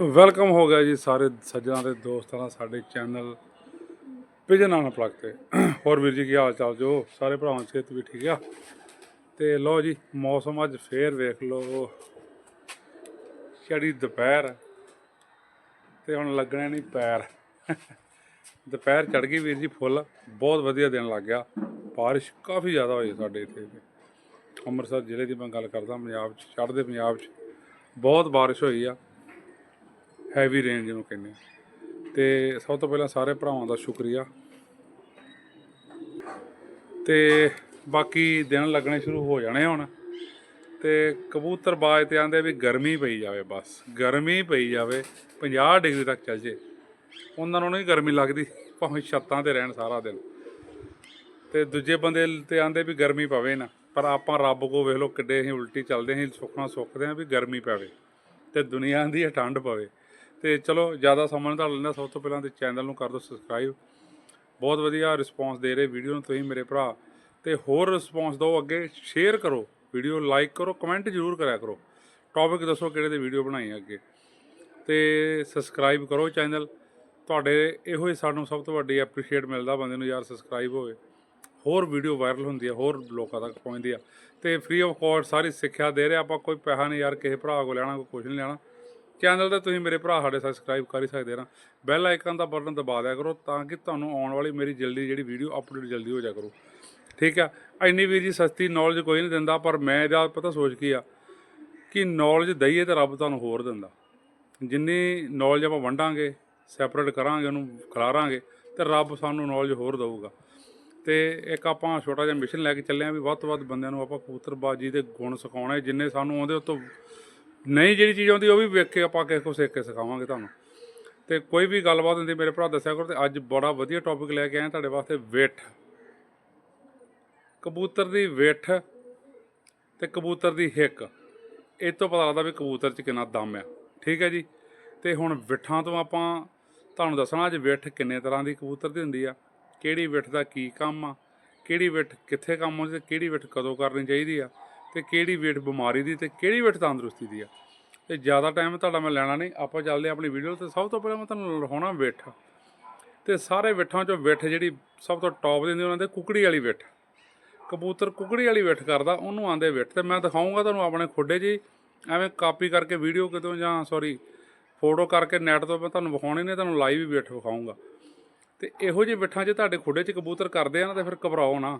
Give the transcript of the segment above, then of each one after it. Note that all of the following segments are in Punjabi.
ਵੈਲਕਮ ਹੋ ਗਿਆ ਜੀ ਸਾਰੇ ਸੱਜਣਾ ਦੇ ਦੋਸਤਾਂ ਦਾ, ਸਾਡੇ ਚੈਨਲ ਪਿਜਨ ਆਨ ਪਲੱਗ ਤੇ। ਹੋਰ ਵੀਰ ਜੀ ਕੀ ਹਾਲ ਚਾਲ ਜੋ? ਸਾਰੇ ਭਰਾਵਾਂ ਦੀ ਸਿਹਤ ਵੀ ਠੀਕ ਆ। ਤੇ ਲਓ ਜੀ, ਮੌਸਮ ਅੱਜ ਫੇਰ ਵੇਖ ਲਓ। ਚੜੀ ਦੁਪਹਿਰ ਆ ਤੇ ਹੁਣ ਲੱਗਣੇ ਨਹੀਂ ਪੈਰ। ਦੁਪਹਿਰ ਚੜ ਗਈ ਵੀਰ ਜੀ ਫੁੱਲ, ਬਹੁਤ ਵਧੀਆ ਦਿਨ ਲੱਗ ਗਿਆ। ਬਾਰਿਸ਼ ਕਾਫੀ ਜ਼ਿਆਦਾ ਹੋਈ ਸਾਡੇ ਇੱਥੇ। ਅੰਮ੍ਰਿਤਸਰ ਜ਼ਿਲ੍ਹੇ ਦੀ ਮੈਂ ਗੱਲ ਕਰਦਾ, ਪੰਜਾਬ 'ਚ, ਚੜ੍ਹਦੇ ਪੰਜਾਬ 'ਚ ਬਹੁਤ ਬਾਰਿਸ਼ ਹੋਈ ਆ। ਹੈਵੀ ਰੇਂਜ ਜਿਹਨੂੰ ਕਹਿੰਦੇ ਆ। ਤੇ ਸਭ ਤੋਂ ਪਹਿਲਾਂ ਸਾਰੇ ਭਰਾਵਾਂ ਦਾ ਸ਼ੁਕਰੀਆ। ਤੇ ਬਾਕੀ ਦਿਨ ਲੱਗਣੇ ਸ਼ੁਰੂ ਹੋ ਜਾਣੇ ਹੁਣ। ਤੇ ਕਬੂਤਰ ਬਾਜ ਤੇ ਆਂਦੇ ਵੀ ਗਰਮੀ ਪਈ ਜਾਵੇ ਬਸ। ਗਰਮੀ ਪਈ ਜਾਵੇ 50 ਡਿਗਰੀ ਤੱਕ ਚੱਲ ਜੇ। ਉਹਨਾਂ ਨੂੰ ਨਹੀਂ ਗਰਮੀ ਲੱਗਦੀ, ਭਾਵੇਂ ਛੱਤਾਂ ਤੇ ਰਹਿਣ ਸਾਰਾ ਦਿਨ। ਤੇ ਦੂਜੇ ਬੰਦੇ ਤੇ ਆਂਦੇ ਵੀ ਗਰਮੀ ਪਵੇ ਨਾ। ਪਰ ਆਪਾਂ ਰੱਬ ਕੋ ਵੇਖ ਲੋ ਕਿੱਡੇ ਅਸੀਂ ਉਲਟੀ ਚੱਲਦੇ, ਅਸੀਂ ਸੁੱਖਣਾ ਸੁੱਖਦੇ ਆਂ ਵੀ ਗਰਮੀ ਪਵੇ। ਤੇ ਦੁਨੀਆ ਦੀ ਠੰਡ ਪਵੇ। ਤੇ ਚਲੋ, ਜ਼ਿਆਦਾ ਸਮਾਂ ਨਹੀਂ ਲੈਂਦਾ। ਸਭ ਤੋਂ ਪਹਿਲਾਂ ਤੇ ਚੈਨਲ ਨੂੰ ਕਰ ਦਿਓ ਸਬਸਕ੍ਰਾਈਬ ਬਹੁਤ ਵਧੀਆ ਰਿਸਪੌਂਸ ਦੇ ਰਹੇ ਵੀਡੀਓ ਨੂੰ ਤੁਸੀਂ ਮੇਰੇ ਭਰਾ। ਤੇ ਹੋਰ ਰਿਸਪੌਂਸ ਦਿਓ ਅੱਗੇ ਸ਼ੇਅਰ ਕਰੋ। ਵੀਡੀਓ ਲਾਈਕ ਕਰੋ ਕਮੈਂਟ ਜ਼ਰੂਰ ਕਰਿਆ ਕਰੋ। ਟੌਪਿਕ ਦੱਸੋ ਕਿਹੜੇ ਦੇ ਵੀਡੀਓ ਬਣਾਈ ਅੱਗੇ। ਤੇ ਸਬਸਕ੍ਰਾਈਬ ਕਰੋ ਚੈਨਲ ਤੁਹਾਡੇ ਇਹੋ ਹੀ ਸਾਨੂੰ ਸਭ ਤੋਂ ਵੱਡੀ ਐਪਰੀਸ਼ੀਏਟ ਮਿਲਦਾ ਬੰਦੇ ਨੂੰ ਯਾਰ ਸਬਸਕ੍ਰਾਈਬ ਹੋਵੇ। ਹੋਰ ਵੀਡੀਓ ਵਾਇਰਲ ਹੁੰਦੀ ਆ, ਹੋਰ ਲੋਕਾਂ ਤੱਕ ਪਹੁੰਚਦੀ ਆ। ਤੇ ਫ੍ਰੀ ਆਫ ਕਾਸਟ ਸਾਰੀ ਸਿੱਖਿਆ ਦੇ ਰਿਹਾ ਆਪਾਂ ਕੋਈ ਪੈਸਾ ਨਹੀਂ ਯਾਰ, ਕਿਸੇ ਭਰਾ ਕੋਲ ਲੈਣਾ, ਕੋਈ ਕੁਝ ਨਹੀਂ ਲੈਣਾ। ਚੈਨਲ ਤੇ ਤੁਸੀਂ ਮੇਰੇ ਭਰਾ ਸਾਡੇ ਸਬਸਕ੍ਰਾਈਬ ਕਰ ਹੀ ਸਕਦੇ ਨਾ। ਬੈਲ ਆਈਕਨ ਦਾ ਬਟਨ ਦਬਾ ਦਿਆ ਕਰੋ ਤਾਂ ਕਿ ਤੁਹਾਨੂੰ ਆਉਣ ਵਾਲੀ ਮੇਰੀ ਜਲਦੀ ਜਿਹੜੀ ਵੀਡੀਓ ਅਪਲੋਡ ਜਲਦੀ ਹੋ ਜਾ ਕਰੋ। ਠੀਕ ਆ? ਇੰਨੀ ਵੀਰ ਜੀ ਸਸਤੀ ਨੌਲੇਜ ਕੋਈ ਨਹੀਂ ਦਿੰਦਾ, ਪਰ ਮੈਂ ਇਹਦਾ ਪਤਾ ਸੋਚ ਕੀ ਆ? ਕਿ ਨੌਲੇਜ ਦਈਏ ਤਾਂ ਰੱਬ ਤੁਹਾਨੂੰ ਹੋਰ ਦਿੰਦਾ। ਜਿੰਨੀ ਨੌਲੇਜ ਆਪਾਂ ਵੰਡਾਂਗੇ ਸੈਪਰੇਟ ਕਰਾਂਗੇ, ਉਹਨੂੰ ਖਿਲਾਰਾਂਗੇ, ਤੇ ਰੱਬ ਸਾਨੂੰ ਨੌਲੇਜ ਹੋਰ ਦੇਊਗਾ। ਤੇ ਇੱਕ ਆਪਾਂ ਛੋਟਾ ਜਿਹਾ ਮਿਸ਼ਨ ਲੈ ਕੇ ਚੱਲੇ ਆਂ ਵੀ ਵੱਧ ਤੋਂ ਵੱਧ ਬੰਦਿਆਂ ਨੂੰ ਆਪਾਂ ਕਬੂਤਰਬਾਜੀ ਦੇ ਗੁਣ ਸਿਖਾਉਣੇ, ਜਿੰਨੇ ਸਾਨੂੰ ਆਉਂਦੇ ਉਹ ਤੋਂ ਨਹੀਂ ਜਿਹੜੀ ਚੀਜ਼ ਆਉਂਦੀ ਉਹ ਵੀ ਵੇਖ ਕੇ ਆਪਾਂ ਕਿਸੇ ਕੋਲ ਸਿੱਖ ਕੇ ਸਿਖਾਵਾਂਗੇ ਤੁਹਾਨੂੰ। ਤੇ ਕੋਈ ਵੀ ਗੱਲਬਾਤ ਹੁੰਦੀ, ਮੇਰੇ ਭਰਾ ਦੱਸਿਆ ਕਰੋ ਤੇ ਅੱਜ ਬੜਾ ਵਧੀਆ ਟੌਪਿਕ ਲੈ ਕੇ ਆਏ ਤੁਹਾਡੇ ਵਾਸਤੇ, ਵੇਠ। ਕਬੂਤਰ ਦੀ ਵੇਠ ਤੇ ਕਬੂਤਰ ਦੀ ਹਿੱਕ। ਇਹ ਤੋਂ ਪਤਾ ਲੱਗਦਾ ਵੀ ਕਬੂਤਰ 'ਚ ਕਿੰਨਾ ਦਮ ਆ। ਠੀਕ ਹੈ ਜੀ? ਤੇ ਹੁਣ ਵਿਠਾਂ ਤੋਂ ਆਪਾਂ ਤੁਹਾਨੂੰ ਦੱਸਣਾ ਅੱਜ ਵਿਠ ਕਿੰਨੇ ਤਰ੍ਹਾਂ ਦੀ ਕਬੂਤਰ ਦੀ ਹੁੰਦੀ ਆ, ਕਿਹੜੀ ਵਿਠ ਦਾ ਕੀ ਕੰਮ ਆ, ਕਿਹੜੀ ਵਿਠ ਕਿੱਥੇ ਕੰਮ ਆਉਂਦੀ ਤੇ ਕਿਹੜੀ ਵਿਠ ਕਦੋਂ ਕਰਨੀ ਚਾਹੀਦੀ ਆ। ਤੇ ਕਿਹੜੀ ਵਿਠ ਬਿਮਾਰੀ ਦੀ ਤੇ ਕਿਹੜੀ ਵਿਠ ਤੰਦਰੁਸਤੀ ਦੀ ਆ। ਤੇ ਜ਼ਿਆਦਾ ਟਾਈਮ ਤੁਹਾਡਾ ਮੈਂ ਲੈਣਾ ਨਹੀਂ, ਆਪਾਂ ਚੱਲਦੇ ਹਾਂ ਆਪਣੀ ਵੀਡੀਓ ਤੇ। ਸਭ ਤੋਂ ਪਹਿਲਾਂ ਮੈਂ ਤੁਹਾਨੂੰ ਲਿਖਾਉਣਾ ਵਿੱਠ ਤੇ ਸਾਰੇ ਵਿੱਠਾਂ ਚੋਂ ਵਿੱਠ ਜਿਹੜੀ ਸਭ ਤੋਂ ਟੌਪ ਦੀ ਉਹਨਾਂ ਦੇ ਕੁਕੜੀ ਵਾਲੀ ਵਿੱਠ ਕਬੂਤਰ ਕੁਕੜੀ ਵਾਲੀ ਵਿੱਠ ਕਰਦਾ, ਉਹਨੂੰ ਆਂਦੇ ਵਿੱਠ ਤੇ ਮੈਂ ਦਿਖਾਉਂਗਾ ਤੁਹਾਨੂੰ ਆਪਣੇ ਖੁੱਡੇ 'ਚ ਹੀ। ਐਵੇਂ ਕਾਪੀ ਕਰਕੇ ਵੀਡੀਓ ਕਿਤੋਂ ਜਾਂ ਸੌਰੀ ਫੋਟੋ ਕਰਕੇ ਨੈਟ ਤੋਂ ਮੈਂ ਤੁਹਾਨੂੰ ਵਿਖਾਉਣੀ ਨੇ, ਤੁਹਾਨੂੰ ਲਾਈਵ ਹੀ ਵਿੱਠ ਵਿਖਾਉਂਗਾ ਤੇ ਇਹੋ ਜਿਹੇ ਵਿੱਠਾਂ 'ਚ ਤੁਹਾਡੇ ਖੁੱਡੇ 'ਚ ਕਬੂਤਰ ਕਰਦੇ ਆ ਨਾ, ਤੇ ਫਿਰ ਘਬਰਾਓ ਨਾ।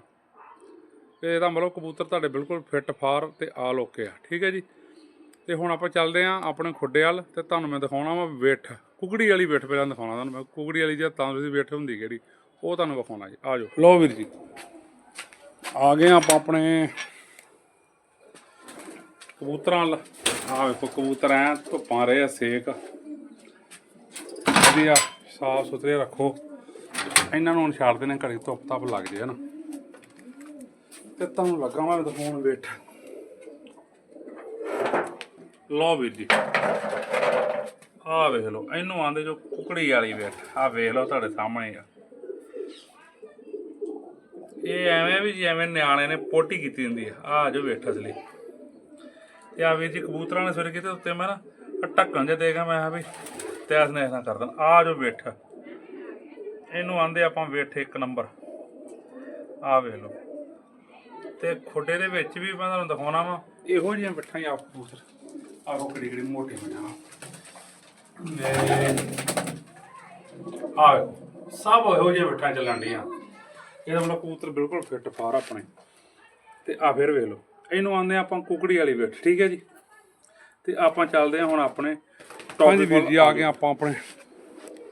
ਤੇ ਇਹਦਾ ਮਤਲਬ ਕਬੂਤਰ ਤੁਹਾਡੇ ਬਿਲਕੁਲ ਫਿੱਟ ਫਾਰ ਤੇ ਆਲ ਓਕੇ ਆ। ਠੀਕ ਹੈ ਜੀ? ਤੇ ਹੁਣ ਆਪਾਂ ਚੱਲਦੇ ਆਂ ਆਪਣੇ ਖੁੱਡੇ ਵੱਲ ਤੇ ਤੁਹਾਨੂੰ ਮੈਂ ਦਿਖਾਉਣਾ ਵਾ ਵਿਠ। ਕੁਗੜੀ ਵਾਲੀ ਵਿਠ ਪਹਿਲਾਂ ਦਿਖਾਉਣਾ ਤੁਹਾਨੂੰ ਮੈਂ। ਕੁਕੜੀ ਵਾਲੀ ਜਾਂ ਤੰਦਰੁਸਤੀ ਵਿਠ ਹੁੰਦੀ ਕਿਹੜੀ, ਉਹ ਤੁਹਾਨੂੰ ਵਿਖਾਉਣਾ ਜੀ। ਆ ਜਾਓ। ਲਓ ਵੀਰ ਜੀ। ਆ ਗਏ ਆਪਾਂ ਆਪਣੇ ਕਬੂਤਰਾਂ ਵੱਲ। ਆ ਵੇਖੋ ਕਬੂਤਰ ਐ ਧੁੱਪਾਂ ਰਹੇ ਆ ਸੇਕ। ਵਧੀਆ ਸਾਫ਼ ਸੁਥਰੇ ਰੱਖੋ। ਇਹਨਾਂ ਨੂੰ ਹੁਣ ਛੱਡਦੇ ਨੇ ਘੜੀ ਧੁੱਪ ਧੱਪ ਲੱਗ ਜੇ ਹਨਾ ਤੇ ਤੁਹਾਨੂੰ ਲੱਗਾ ਮੈਂ ਦਿਖਾਉਣ ਵੇਟ ਲਓ ਵੀਰ ਜੀ। ਆ ਵੇਖ ਲਓ, ਇਹਨੂੰ ਆਂਦੇ ਜੋ ਕੁਕੜੀ ਵਾਲੀ ਵੇਟ ਆ ਵੇਖ ਲਓ ਤੁਹਾਡੇ ਸਾਹਮਣੇ ਆ। ਇਹ ਐਵੇਂ ਵੀ ਜਿਵੇਂ ਨਿਆਣੇ ਨੇ ਪੋਟੀ ਕੀਤੀ ਹੁੰਦੀ ਆ। ਆ ਜੋ ਵੇਠ ਅਸਲੀ। ਤੇ ਆ ਵੀਰ ਜੀ ਕਬੂਤਰਾਂ ਨੇ ਸਵੇਰੇ ਕਿਤੇ ਉੱਤੇ, ਮੈਂ ਨਾ ਆਹ ਢੱਕਣ ਜੇ ਦੇਗਾ, ਮੈਂ ਆ ਵੀ ਤੈਸ ਨੇ ਨਾ ਕਰ ਦੇਣਾ। ਆ ਜੋ ਵੇਠ ਇਹਨੂੰ ਆਂਦੇ ਆਪਾਂ ਵੇਠ ਇੱਕ ਨੰਬਰ। ਆ ਵੇਖ ਲਓ। ਤੇ ਖੁੱਡੇ ਦੇ ਵਿੱਚ ਵੀ ਮੈਂ ਤੁਹਾਨੂੰ ਦਿਖਾਉਣਾ ਵਾ। ਇਹੋ ਜਿਹੀਆਂ ਬਿੱਠਾਂ ਹੀ ਆਪ ਕਬੂਤਰ। ਆਹੋ ਕਿਹੜੀ ਕਿਹੜੀ ਮੋਟੀ ਬਿੱਠਾਂ ਆ। ਵੇਖੋ ਸਭ ਇਹੋ ਜਿਹੀਆਂ ਬਿੱਠਾਂ ਚੱਲਣ ਡੀਆਂ ਇਹਦਾ ਮਤਲਬ ਕਬੂਤਰ ਬਿਲਕੁਲ ਫਿੱਟ ਫਾਰ ਆਪਣੇ। ਤੇ ਆ ਫਿਰ ਵੇਖ ਲਓ ਇਹਨੂੰ ਆਂਦੇ ਆਪਾਂ ਕੁਕੜੀ ਵਾਲੀ ਬਿੱਠ ਠੀਕ ਹੈ ਜੀ? ਤੇ ਆਪਾਂ ਚੱਲਦੇ ਹਾਂ ਹੁਣ ਆਪਣੇ ਟੌਪਿਕ ਵੀਰ ਜੀ ਆ ਗਏ ਆਪਾਂ ਆਪਣੇ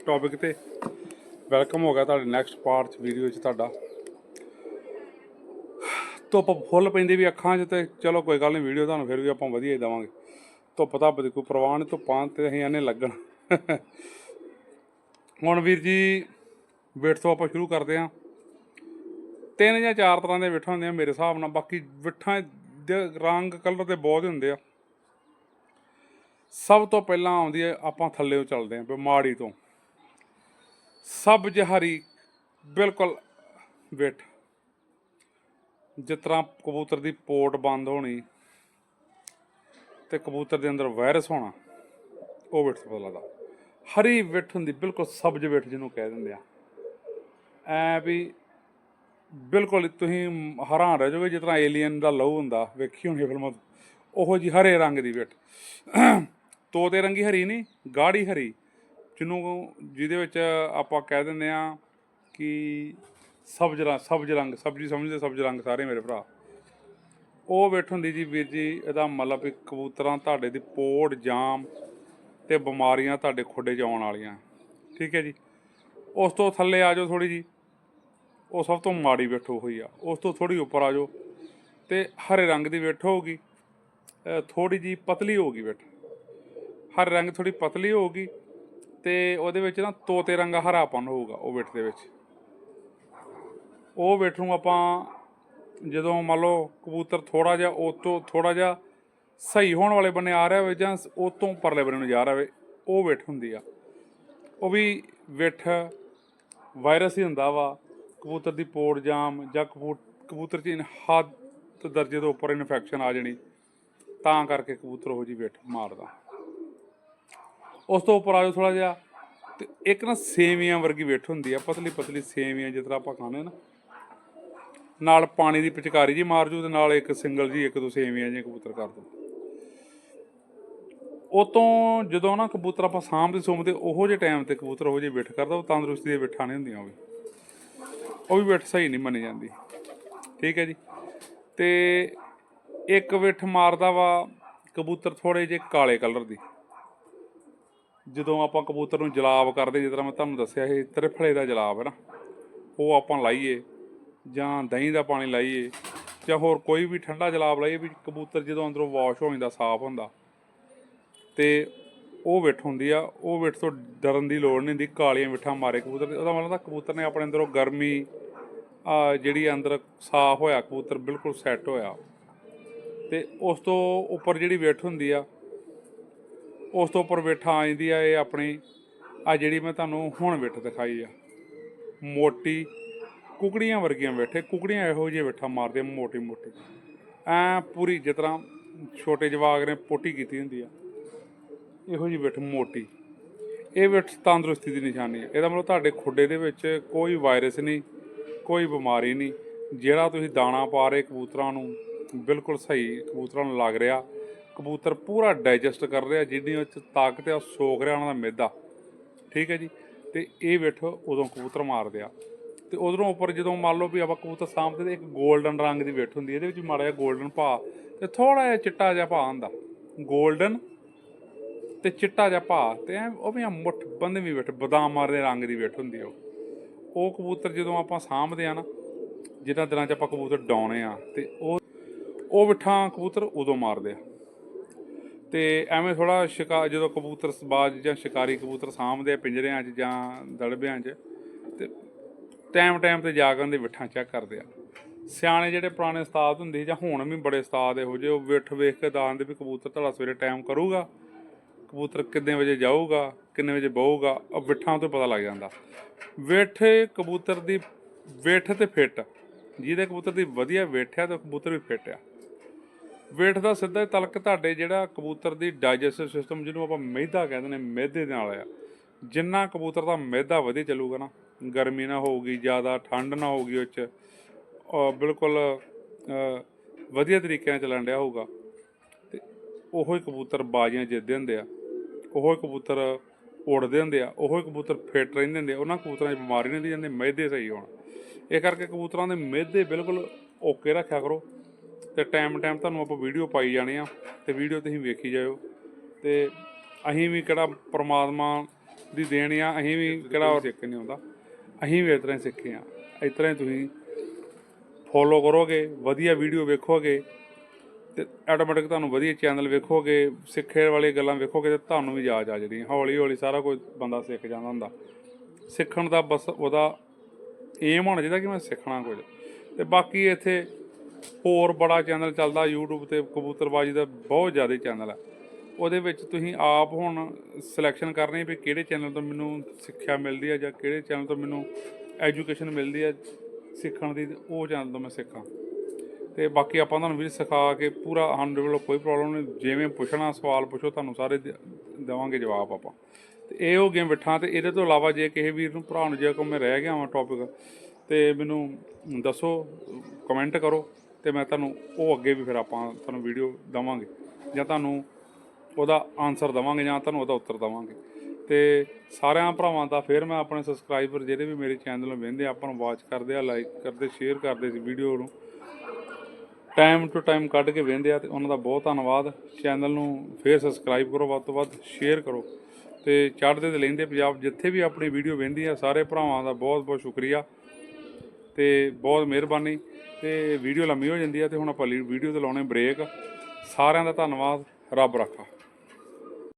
ਟੌਪਿਕ ਤੇ। ਵੈਲਕਮ ਹੋ ਗਿਆ ਤੁਹਾਡੇ ਨੈਕਸਟ ਪਾਰਟ ਚ ਵੀਡੀਓ ਚ ਤੁਹਾਡਾ। ਧੁੱਪ ਫੁੱਲ ਪੈਂਦੀ ਵੀ ਅੱਖਾਂ 'ਚ ਤੇ ਚਲੋ ਕੋਈ ਗੱਲ ਨਹੀਂ ਵੀਡੀਓ ਤੁਹਾਨੂੰ ਫਿਰ ਵੀ ਆਪਾਂ ਵਧੀਆ ਹੀ ਦੇਵਾਂਗੇ। ਧੁੱਪ ਤਾਂ ਦੀ ਕੋਈ ਪਰਵਾਹ ਨਹੀਂ, ਧੁੱਪਾਂ ਤੇ ਅਸੀਂ ਇਹਨੇ ਲੱਗਣ। ਹੁਣ ਵੀਰ ਜੀ, ਵੇਟ ਤੋਂ ਆਪਾਂ ਸ਼ੁਰੂ ਕਰਦੇ ਹਾਂ। ਤਿੰਨ ਜਾਂ ਚਾਰ ਤਰ੍ਹਾਂ ਦੇ ਵਿਠਾਂ ਹੁੰਦੇ ਆ ਮੇਰੇ ਹਿਸਾਬ ਨਾਲ, ਬਾਕੀ ਵਿਠਾਂ ਦੇ ਰੰਗ ਕਲਰ ਤੇ ਬਹੁਤ ਹੁੰਦੇ ਆ। ਸਭ ਤੋਂ ਪਹਿਲਾਂ ਆਉਂਦੀ ਹੈ, ਆਪਾਂ ਥੱਲੇੋਂ ਚੱਲਦੇ ਹਾਂ, ਬਿਮਾਰੀ ਤੋਂ। ਸਭ ਜਹਰੀ, ਬਿਲਕੁਲ ਵਿਠ ਜਿਸ ਤਰ੍ਹਾਂ ਕਬੂਤਰ ਦੀ ਪੋਟ ਬੰਦ ਹੋਣੀ ਤੇ ਕਬੂਤਰ ਦੇ ਅੰਦਰ ਵਾਇਰਸ ਹੋਣਾ, ਉਹ ਵਿੱਠ ਤੋਂ ਪਤਾ ਲੱਗਦਾ। ਹਰੀ ਵਿੱਠ ਹੁੰਦੀ, ਬਿਲਕੁਲ ਸਬਜ਼ ਵਿੱਠ ਜਿਹਨੂੰ ਕਹਿ ਦਿੰਦੇ ਆ। ਐ ਵੀ ਬਿਲਕੁਲ ਤੁਸੀਂ ਹੈਰਾਨ ਰਹਿ ਜਾਓਗੇ, ਜਿਸ ਤਰ੍ਹਾਂ ਏਲੀਅਨ ਦਾ ਲਹੂ ਹੁੰਦਾ, ਵੇਖੀ ਹੋਣੀ ਫਿਲਮਾਂ ਉਹੋ ਜੀ ਹਰੇ ਰੰਗ ਦੀ ਵਿੱਠ। ਤੋਤੇ ਰੰਗੀ ਹਰੀ ਨਹੀਂ, ਗਾੜੀ ਹਰੀ, ਜਿਹਨੂੰ ਜਿਹਦੇ ਵਿੱਚ ਆਪਾਂ ਕਹਿ ਦਿੰਦੇ ਆ ਕਿ ਸਬਜ਼ ਰੰਗ ਸਬਜ਼ ਰੰਗ, ਸਬਜ਼ੀ ਸਮਝਦੇ ਸਬਜ਼ ਰੰਗ ਸਾਰੇ ਮੇਰੇ ਭਰਾ। ਉਹ ਵਿੱਠ ਹੁੰਦੀ ਜੀ ਵੀਰ ਜੀ, ਇਹਦਾ ਮਤਲਬ ਵੀ ਕਬੂਤਰਾਂ ਤੁਹਾਡੇ ਦੀ ਪੋੜ, ਜਾਮ ਤੇ ਬਿਮਾਰੀਆਂ ਤੁਹਾਡੇ ਖੋਡੇ 'ਚ ਆਉਣ ਵਾਲੀਆਂ। ਠੀਕ ਹੈ ਜੀ? ਉਸ ਤੋਂ ਥੱਲੇ ਆ ਜਾਓ ਥੋੜੀ ਜੀ। ਉਹ ਸਭ ਤੋਂ ਮਾੜੀ ਵਿੱਠ ਹੋਈ ਆ। ਉਸ ਤੋਂ ਥੋੜੀ ਉੱਪਰ ਆ ਜਾਓ ਤੇ ਹਰੇ ਰੰਗ ਦੀ ਵਿੱਠ ਹੋਊਗੀ। ਥੋੜੀ ਜੀ ਪਤਲੀ ਹੋਊਗੀ ਵਿੱਠ ਹਰੇ ਰੰਗ ਥੋੜੀ ਪਤਲੀ ਹੋਊਗੀ ਤੇ ਉਹਦੇ ਵਿੱਚ ਨਾ ਤੋਤੇ ਰੰਗਾ ਹਰਾਪਨ ਹੋਊਗਾ ਉਹ ਵਿੱਠ ਦੇ ਵਿੱਚ। ਉਹ ਵਿੱਠ ਨੂੰ ਆਪਾਂ, ਜਦੋਂ ਮੰਨ ਲਓ ਕਬੂਤਰ ਥੋੜਾ ਜਿਹਾ ਉਹ ਤੋਂ ਥੋੜਾ ਜਿਹਾ ਸਹੀ ਹੋਣ ਵਾਲੇ ਬੰਨੇ ਆ ਰਿਹਾ ਹੋਵੇ ਜਾਂ ਉਹ ਤੋਂ ਪਰਲੇ ਬੰਨੇ ਨੂੰ ਜਾ ਰਿਹਾ ਹੋਵੇ, ਉਹ ਵਿੱਠ ਹੁੰਦੀ ਆ। ਉਹ ਵੀ ਵਿੱਠ ਵਾਇਰਸ ਹੀ ਹੁੰਦਾ ਵਾ, ਕਬੂਤਰ ਦੀ ਪੋੜ ਜਾਮ ਜਾਂ ਕਬੂ- ਕਬੂਤਰ 'ਚ ਇਨ, ਹੱਦ ਦਰਜੇ ਤੋਂ ਉੱਪਰ ਇਨਫੈਕਸ਼ਨ ਆ ਜਾਣੀ, ਤਾਂ ਕਰਕੇ ਕਬੂਤਰ ਉਹ ਜੀ ਵਿੱਠ ਮਾਰਦਾ। ਉਸ ਤੋਂ ਉੱਪਰ ਆ ਜਾਓ ਥੋੜਾ ਜਿਹਾ, ਤੇ ਇੱਕ ਨਾ ਸੇਵੀਆਂ ਵਰਗੀ ਵਿੱਠ ਹੁੰਦੀ ਆ ਪਤਲੀ ਪਤਲੀ ਸੇਵੀਆਂ ਜਿਸ ਤਰ੍ਹਾਂ ਆਪਾਂ ਖਾਂਦੇ ਨਾ ਨਾਲ ਪਾਣੀ ਦੀ ਪਿਚਕਾਰੀ ਜੀ ਮਾਰ ਜੂ ਤੇ ਨਾਲ ਇੱਕ ਸਿੰਗਲ ਜੀ, ਇੱਕ ਦੋ ਸੇਵੀਆਂ ਜੀ ਕਬੂਤਰ ਕਰ ਦੋ ਉਹ ਤੋਂ ਜਦੋਂ ਨਾ ਕਬੂਤਰ ਆਪਾਂ ਸਾਂਭਦੇ ਸੁੰਭਦੇ ਉਹੋ ਜਿਹੇ ਟਾਈਮ ਤੇ ਕਬੂਤਰ ਉਹੋ ਜਿਹੇ ਵਿੱਠ ਕਰਦਾ, ਉਹ ਤੰਦਰੁਸਤੀ ਦੇ ਵਿੱਠਾਂ ਨਹੀਂ ਹੁੰਦੀਆਂ ਉਹ ਵੀ। ਉਹ ਵੀ ਵਿੱਠ ਸਹੀ ਨਹੀਂ ਮੰਨੀ ਜਾਂਦੀ। ਠੀਕ ਹੈ ਜੀ। ਤੇ ਇੱਕ ਵਿੱਠ ਮਾਰਦਾ ਵਾ ਕਬੂਤਰ ਥੋੜੇ ਜਿਹੇ ਕਾਲੇ ਕਲਰ ਦੀ। ਜਦੋਂ ਆਪਾਂ ਕਬੂਤਰ ਨੂੰ ਜਲਾਬ ਕਰਦੇ, ਜਿਸ ਤਰ੍ਹਾਂ ਮੈਂ ਤੁਹਾਨੂੰ ਦੱਸਿਆ ਇਹ ਤ੍ਰਿਫਲੇ ਦਾ ਜਲਾਬ ਹੈ ਨਾ, ਉਹ ਆਪਾਂ ਲਾਈਏ। ਜਾਂ ਦਹੀਂ ਦਾ ਪਾਣੀ ਲਾਈਏ ਜਾਂ ਹੋਰ ਕੋਈ ਵੀ ਠੰਡਾ ਜਲਾਬ ਲਾਈਏ ਵੀ ਕਬੂਤਰ ਜਦੋਂ ਅੰਦਰੋਂ ਵਾਸ਼ ਹੋ ਜਾਂਦਾ, ਸਾਫ਼ ਹੁੰਦਾ। ਤੇ ਉਹ ਵਿੱਠ ਹੁੰਦੀ ਆ, ਉਹ ਵਿੱਠ ਤੋਂ ਡਰਨ ਦੀ ਲੋੜ ਨਹੀਂ ਹੁੰਦੀ, ਕਾਲੀਆਂ ਵਿੱਠਾਂ ਮਾਰੇ ਕਬੂਤਰ ਤੇ ਉਹਦਾ ਮਤਲਬ ਤਾਂ ਕਬੂਤਰ ਨੇ ਆਪਣੇ ਅੰਦਰੋਂ ਗਰਮੀ, ਆ ਜਿਹੜੀ ਅੰਦਰ ਸਾਫ਼ ਹੋਇਆ, ਕਬੂਤਰ ਬਿਲਕੁਲ ਸੈੱਟ ਹੋਇਆ। ਤੇ ਉਸ ਤੋਂ ਉੱਪਰ ਜਿਹੜੀ ਵਿੱਠ ਹੁੰਦੀ ਆ, ਉਸ ਤੋਂ ਉੱਪਰ ਵਿੱਠ ਆ ਜਾਂਦੀ ਆ ਇਹ ਆਪਣੀ। ਆ ਜਿਹੜੀ ਮੈਂ ਤੁਹਾਨੂੰ ਹੁਣ ਵਿੱਠ ਦਿਖਾਈ ਆ, ਮੋਟੀ ਕੁਕੜੀਆਂ ਵਰਗੀਆਂ ਬੈਠੇ, ਕੁਕੜੀਆਂ ਇਹੋ ਜਿਹੀਆਂ ਬੈਠਾ ਮਾਰਦੇ ਮੋਟੀ ਮੋਟੀ। ਐ ਪੂਰੀ ਜਿਸ ਤਰ੍ਹਾਂ ਛੋਟੇ ਜਵਾਗ ਨੇ ਪੋਟੀ ਕੀਤੀ ਹੁੰਦੀ ਆ। ਇਹੋ ਜਿਹੀ ਬਿੱਠ ਮੋਟੀ। ਇਹ ਬਿੱਠ ਤੰਦਰੁਸਤੀ ਦੀ ਨਿਸ਼ਾਨੀ ਹੈ ਇਹਦਾ ਮਤਲਬ ਤੁਹਾਡੇ ਖੁੱਡੇ ਦੇ ਵਿੱਚ ਕੋਈ ਵਾਇਰਸ ਨਹੀਂ, ਕੋਈ ਬਿਮਾਰੀ ਨਹੀਂ। ਜਿਹੜਾ ਤੁਸੀਂ ਦਾਣਾ ਪਾ ਰਹੇ ਕਬੂਤਰਾਂ ਨੂੰ, ਬਿਲਕੁਲ ਸਹੀ ਕਬੂਤਰਾਂ ਨੂੰ ਲੱਗ ਰਿਹਾ। ਕਬੂਤਰ ਪੂਰਾ ਡਾਈਜੈਸਟ ਕਰ ਰਿਹਾ ਜਿਹਦੀ ਵਿੱਚ ਤਾਕਤ ਹੈ ਉਹ ਸੋਖ ਰਿਹਾ ਉਹਨਾਂ ਦਾ ਮਿੱਦਾ। ਠੀਕ ਹੈ ਜੀ? ਤੇ ਇਹ ਬਿੱਠ, ਉਦੋਂ ਕਬੂਤਰ ਮਾਰਦੇ ਆ। ਤੇ ਉਧਰੋਂ ਉੱਪਰ ਜਦੋਂ ਮੰਨ ਲਓ ਵੀ ਆਪਾਂ ਕਬੂਤਰ ਸਾਹਮਣੇ ਤੇ ਇੱਕ 골ਡਨ ਰੰਗ ਦੀ ਵਿੱਠ ਹੁੰਦੀ ਇਹਦੇ ਵਿੱਚ ਮਾੜਾ ਜਿਹਾ 골ਡਨ ਭਾ ਤੇ ਥੋੜਾ ਜਿਹਾ ਚਿੱਟਾ ਜਿਹਾ ਭਾ ਹੁੰਦਾ 골ਡਨ ਤੇ ਚਿੱਟਾ ਜਿਹਾ ਭਾ ਤੇ ਉਹ ਵੀ ਮੁੱਠ ਬੰਦਵੀਂ ਵਿੱਠ, ਬਦਾਮਾਂ ਦੇ ਰੰਗ ਦੀ ਵਿੱਠ ਹੁੰਦੀ ਉਹ। ਉਹ ਕਬੂਤਰ ਜਦੋਂ ਆਪਾਂ ਸਾਹਮਣੇ ਆ ਨਾ ਜਿਨ੍ਹਾਂ ਦਿਨਾਂ 'ਚ ਆਪਾਂ ਕਬੂਤਰ ਡਾਉਣੇ ਆ ਤੇ ਉਹ ਉਹ ਵਿਠਾਂ ਕਬੂਤਰ ਉਦੋਂ ਮਾਰਦੇ ਆ। ਤੇ ਐਵੇਂ ਥੋੜਾ ਸ਼ਿਕਾਰ ਜਦੋਂ ਕਬੂਤਰ ਬਾਜ ਜਾਂ ਸ਼ਿਕਾਰੀ ਕਬੂਤਰ ਸਾਹਮਣੇ ਪਿੰਜਰਿਆਂ 'ਚ ਜਾਂ ਦੜਬਿਆਂ 'ਚ ਤੇ ਟਾਈਮ ਟਾਈਮ ਤੇ ਜਾ ਕੇ ਉਹਦੇ ਵਿੱਠਾਂ ਚੈੱਕ ਕਰਦੇ ਆ। ਸਿਆਣੇ ਜਿਹੜੇ ਪੁਰਾਣੇ ਉਸਤਾਦ ਹੁੰਦੇ ਸੀ ਜਾਂ ਹੁਣ ਵੀ ਬੜੇ ਉਸਤਾਦ ਇਹੋ ਜਿਹੇ, ਉਹ ਵਿੱਠ ਵੇਖ ਕੇ ਦਾਂਦੇ ਵੀ ਕਬੂਤਰ ਤੁਹਾਡਾ ਸਵੇਰੇ ਟਾਈਮ ਕਰੂਗਾ, ਕਬੂਤਰ ਕਿੰਨੇ ਵਜੇ ਜਾਊਗਾ, ਕਿੰਨੇ ਵਜੇ ਬਹੂਗਾ ਉਹ ਵਿੱਠਾਂ ਤੋਂ ਪਤਾ ਲੱਗ ਜਾਂਦਾ। ਵਿੱਠ ਕਬੂਤਰ ਦੀ ਵਿੱਠ ਤੇ ਫਿੱਟ, ਜਿਹਦੇ ਕਬੂਤਰ ਦੀ ਵਧੀਆ ਵਿੱਠ ਆ ਤਾਂ ਕਬੂਤਰ ਵੀ ਫਿੱਟ ਆ। ਵਿੱਠ ਦਾ ਸਿੱਧਾ ਤਲਕ ਤੁਹਾਡੇ ਜਿਹੜਾ ਕਬੂਤਰ ਦੀ ਡਾਈਜੈਸਟਿਵ ਸਿਸਟਮ ਜਿਹਨੂੰ ਆਪਾਂ ਮਿਹਦਾ ਕਹਿੰਦੇ ਨੇ ਮਿਹਦੇ ਦੇ ਨਾਲ ਆ। ਜਿੰਨਾ ਕਬੂਤਰ ਦਾ ਮਿਹਦਾ ਵਧੀਆ ਚੱਲੂਗਾ ਨਾ ਗਰਮੀ ਨਾ ਹੋਊਗੀ ਜ਼ਿਆਦਾ ਠੰਡ ਨਾ ਹੋਊਗੀ ਉਹ 'ਚ। ਬਿਲਕੁਲ ਵਧੀਆ ਤਰੀਕੇ ਨਾਲ ਚੱਲਣ ਡਿਆ ਹੋਊਗਾ। ਤੇ ਉਹੋ ਹੀ ਕਬੂਤਰ ਬਾਜ਼ੀਆਂ ਜਿੱਤਦੇ ਹੁੰਦੇ ਆ। ਉਹੋ ਹੀ ਕਬੂਤਰ ਉੜਦੇ ਹੁੰਦੇ ਆ। ਉਹੋ ਹੀ ਕਬੂਤਰ ਫਿੱਟ ਰਹਿੰਦੇ ਹੁੰਦੇ ਉਹਨਾਂ ਕਬੂਤਰਾਂ 'ਚ ਬਿਮਾਰੀ ਨਹੀਂ ਹੁੰਦੀ ਜਾਂਦੇ ਮਿਹਦੇ ਸਹੀ ਹੋਣ। ਇਹ ਕਰਕੇ ਕਬੂਤਰਾਂ ਦੇ ਮਿਹਦੇ ਬਿਲਕੁਲ ਓਕੇ ਰੱਖਿਆ ਕਰੋ। ਤੇ ਟਾਈਮ ਟਾਈਮ ਤੁਹਾਨੂੰ ਆਪਾਂ ਵੀਡੀਓ ਪਾਈ ਜਾਣੀ ਆ। ਤੇ ਵੀਡੀਓ ਤੁਸੀਂ ਵੇਖੀ ਜਾਇਓ। ਤੇ ਅਸੀਂ ਵੀ ਕਿਹੜਾ ਪ੍ਰਮਾਤਮਾ ਦੀ ਦੇਣ ਆ। ਅਸੀਂ ਵੀ ਕਿਹੜਾ ਸਿੱਖ ਨਹੀਂ ਹੁੰਦਾ ਅਸੀਂ ਵੀ ਇਸ ਤਰ੍ਹਾਂ ਹੀ ਸਿੱਖੇ ਆ ਇਸ ਤਰ੍ਹਾਂ ਹੀ ਤੁਸੀਂ ਫੋਲੋ ਕਰੋਗੇ, ਵਧੀਆ ਵੀਡੀਓ ਵੇਖੋਗੇ ਤੇ ਆਟੋਮੈਟਿਕ ਤੁਹਾਨੂੰ ਵਧੀਆ ਚੈਨਲ ਵੇਖੋਗੇ, ਸਿੱਖੇ ਵਾਲੀ ਗੱਲਾਂ ਵੇਖੋਗੇ ਤੇ ਤੁਹਾਨੂੰ ਵੀ ਯਾਦ ਆ ਜਣੀ ਹੌਲੀ ਹੌਲੀ ਸਾਰਾ ਕੁਝ ਬੰਦਾ ਸਿੱਖ ਜਾਂਦਾ ਹੁੰਦਾ। ਸਿੱਖਣ ਦਾ ਬਸ ਉਹਦਾ ਏਮ ਹੋਣਾ ਚਾਹੀਦਾ ਕਿ ਮੈਂ ਸਿੱਖਣਾ ਕੁਝ। ਤੇ ਬਾਕੀ ਇੱਥੇ ਹੋਰ ਬੜਾ ਚੈਨਲ ਚੱਲਦਾ, YouTube ਤੇ ਕਬੂਤਰਬਾਜੀ ਦਾ ਬਹੁਤ ਜ਼ਿਆਦਾ ਚੈਨਲ ਹੈ ਉਹਦੇ ਵਿੱਚ ਤੁਸੀਂ ਆਪ ਹੁਣ ਸਿਲੈਕਸ਼ਨ ਕਰਨੀ ਵੀ ਕਿਹੜੇ ਚੈਨਲ ਤੋਂ ਮੈਨੂੰ ਸਿੱਖਿਆ ਮਿਲਦੀ ਹੈ ਜਾਂ ਕਿਹੜੇ ਚੈਨਲ ਤੋਂ ਮੈਨੂੰ ਐਜੂਕੇਸ਼ਨ ਮਿਲਦੀ ਹੈ ਸਿੱਖਣ ਦੀ ਉਹ ਚੈਨਲ ਤੋਂ ਮੈਂ ਸਿੱਖਾਂ। ਤੇ ਬਾਕੀ ਆਪਾਂ ਤੁਹਾਨੂੰ ਵੀ ਸਿਖਾ ਕੇ ਪੂਰਾ 100 ਵੱਲੋਂ ਕੋਈ ਪ੍ਰੋਬਲਮ ਨਹੀਂ, ਜਿਵੇਂ ਪੁੱਛਣਾ ਸਵਾਲ ਪੁੱਛੋ, ਤੁਹਾਨੂੰ ਸਾਰੇ ਦੇਵਾਂਗੇ ਜਵਾਬ ਆਪਾਂ। ਤੇ ਇਹ ਹੋ ਗੇਮ ਬਿਠਾਂ ਤੇ ਇਹਦੇ ਤੋਂ ਇਲਾਵਾ ਜੇ ਕਿਸੇ ਵੀਰ ਨੂੰ ਭਰਾ ਨੂੰ ਜੇ ਕੋਈ ਮੈਂ ਰਹਿ ਗਿਆ ਹਾਂ ਟੌਪਿਕ ਤੇ ਮੈਨੂੰ ਦੱਸੋ ਕਮੈਂਟ ਕਰੋ ਤੇ ਮੈਂ ਤੁਹਾਨੂੰ ਉਹ ਅੱਗੇ ਵੀ ਫਿਰ ਆਪਾਂ ਤੁਹਾਨੂੰ ਵੀਡੀਓ ਦਵਾਂਗੇ। ਜਾਂ ਤੁਹਾਨੂੰ ਉਹਦਾ ਆਨਸਰ ਦਵਾਂਗੇ ਜਾਂ ਤੁਹਾਨੂੰ ਉਹਦਾ ਉੱਤਰ ਦਵਾਂਗੇ। ਤੇ ਸਾਰਿਆਂ ਭਰਾਵਾਂ ਦਾ ਫਿਰ ਮੈਂ ਆਪਣੇ ਸਬਸਕ੍ਰਾਈਬਰ ਜਿਹੜੇ ਵੀ ਮੇਰੇ ਚੈਨਲ ਨੂੰ ਵੇਖਦੇ ਆ, ਆਪਾਂ ਨੂੰ ਵਾਚ ਕਰਦੇ ਆ ਲਾਈਕ ਕਰਦੇ ਸ਼ੇਅਰ ਕਰਦੇ ਇਸ ਵੀਡੀਓ ਨੂੰ। ਟਾਈਮ ਟੂ ਟਾਈਮ ਕੱਢ ਕੇ ਵੇਖਦੇ ਆ ਤੇ ਉਹਨਾਂ ਦਾ ਬਹੁਤ ਧੰਨਵਾਦ। ਚੈਨਲ ਨੂੰ ਫੇਰ ਸਬਸਕ੍ਰਾਈਬ ਕਰੋ ਵੱਧ ਤੋਂ ਵੱਧ ਸ਼ੇਅਰ ਕਰੋ। ਤੇ ਚੜ੍ਹਦੇ ਤੇ ਲੈਂਦੇ ਪੰਜਾਬ, ਜਿੱਥੇ ਵੀ ਆਪਣੀ ਵੀਡੀਓ ਵੇਖਦੀ ਆ, ਸਾਰੇ ਭਰਾਵਾਂ ਦਾ ਬਹੁਤ ਬਹੁਤ ਸ਼ੁਕਰੀਆ। ਤੇ ਬਹੁਤ ਮਿਹਰਬਾਨੀ। ਤੇ ਵੀਡੀਓ ਲੰਮੀ ਹੋ ਜਾਂਦੀ ਆ ਤੇ ਹੁਣ ਆਪਾਂ ਵੀਡੀਓ ਤੇ ਲਾਉਣੇ ਬ੍ਰੇਕ ਸਾਰਿਆਂ ਦਾ ਧੰਨਵਾਦ। ਰੱਬ ਰੱਖਾ।